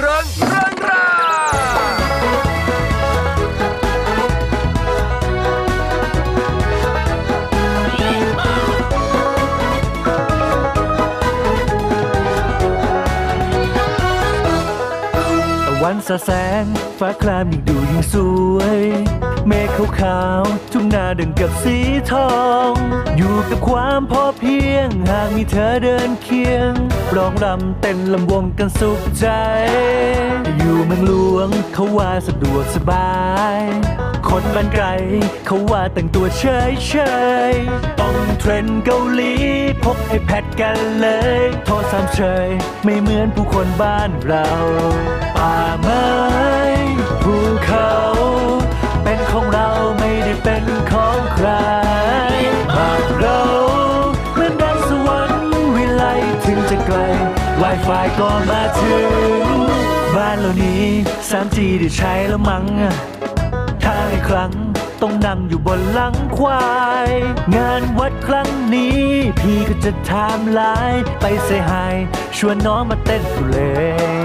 เริงราตะวันสาแสงฟ้าครามยิ่งดูยิ่งสวย เมฆขาวๆทุ่งนาดึงกับสีทองอยู่ามพอเพียง หากมีเธอเดินเคียง ร้องรำเต้นลำวงกันสุขใจ อยู่เมืองหลวงเขาว่าสะดวกสบาย คนบ้านไกลเขาว่าแต่งตัวเฉยเฉยต้องเทรนเกาหลีพกให้แพทกันเลย โทษสามเฉยไม่เหมือนผู้คนบ้านเรา ป่าไม้ Wi-Fi ก็มาถึง บ้านเหล่านี้ 3G ได้ใช้แล้วมั้งถ้าให้ครั้งต้องนั่งอยู่บนหลังควาย งานวัดครั้งนี้ พี่ก็จะไทม์ไลน์ไปเซฮายชวนน้องมาเต้นเพลง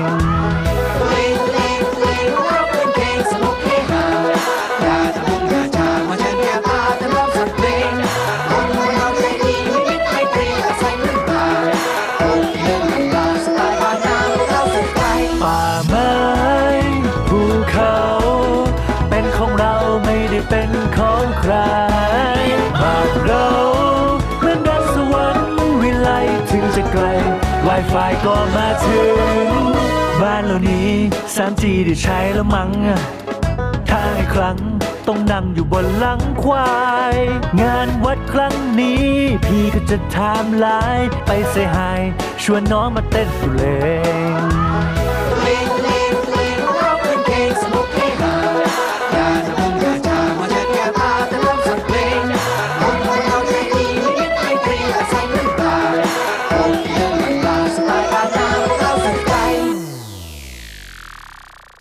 ไม้ภูเขา เป็นของเราไม่ได้เป็นของใครบ้านเราเหมือนดังสวรรค์วิไลถึงจะไกล Wi-Fi ก็มาถึง บ้านเหล่านี้ 3G ได้ใช้แล้วมั้งถ้าให้ครั้งต้องนั่งอยู่บนหลังควาย งานวัดครั้งนี้ พี่ก็จะไทม์ไลน์ไปเซฮายชวนน้องมาเต้นเพลง